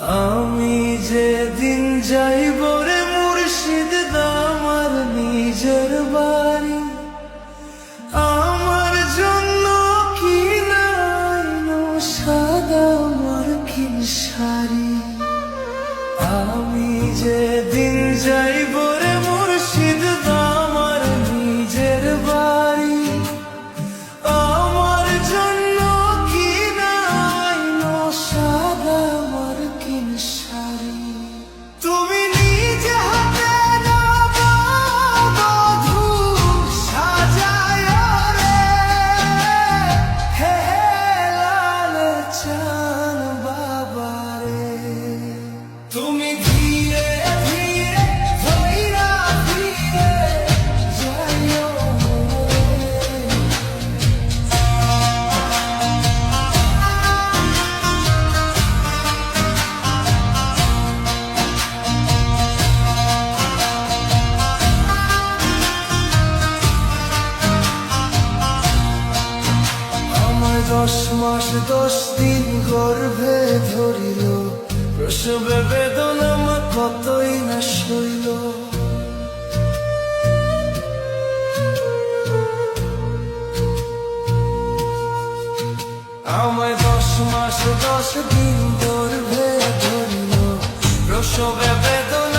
আমি যেদিন যাইব রে মুর্শিদ আমার নিজের বাড়ি। আমার জন্য কি নাইনো সাদা মার্কিন শাড়ি? আমি যেদিন দশ মাস, দশ দিন গর্ভে ধরিল। প্রসবে বেদনা আমার কতই না সইল। আমায় দশ মাস, দশ দিন গর্ভে ধরিল। প্রসবে বেদনা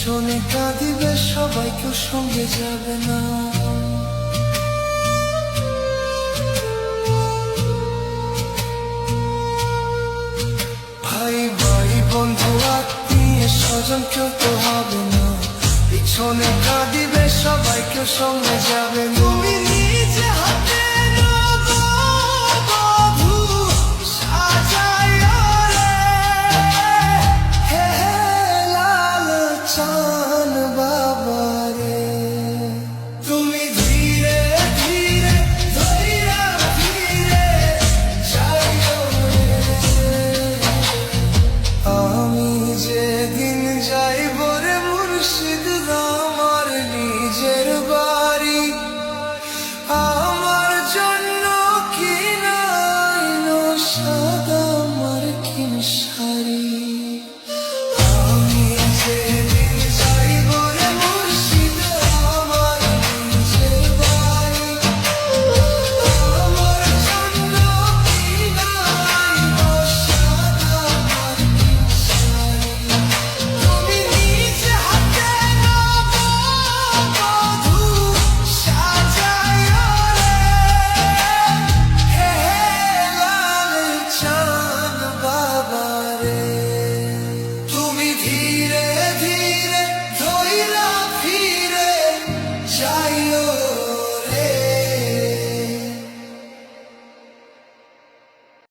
পিছনে কাঁদিবে, সবাই কেউ সঙ্গে যাবে না। ভাই ভাই, বন্ধু, আত্মীয় স্বজন কেউ তো হবে না। পিছনে কাঁদিবে, সবাই কেউ সঙ্গে যাবে না।